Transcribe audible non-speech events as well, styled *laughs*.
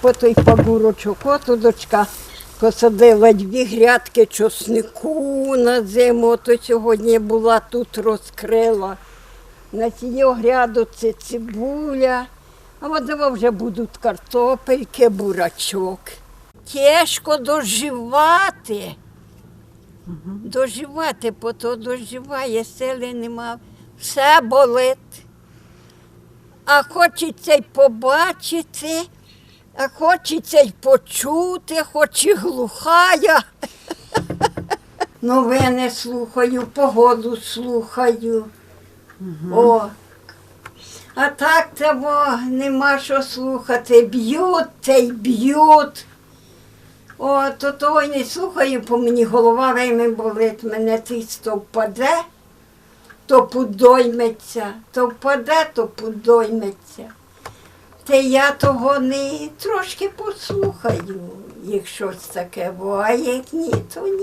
по той пагурочок. От у дочка посадила дві грядки чоснику на зиму. Ото сьогодні була тут розкрила. На цій гряду це цибуля, а от вже будуть картопельки, бурачок. Тяжко доживати. Доживати, бо то доживає, сили нема, все болить. А хочеться й побачити, а хочеться й почути, хоч і глухая. *laughs* Новини слухаю, погоду слухаю. О. А так того нема що слухати. Б'ють та й б'ють. О, то того й не слухаю, бо мені голова вельми болить, мене тисто впаде, то подойметься, то впаде, то подойметься. Та я то вони трошки послухаю, якщо щось таке, бо, а як ні, то ні.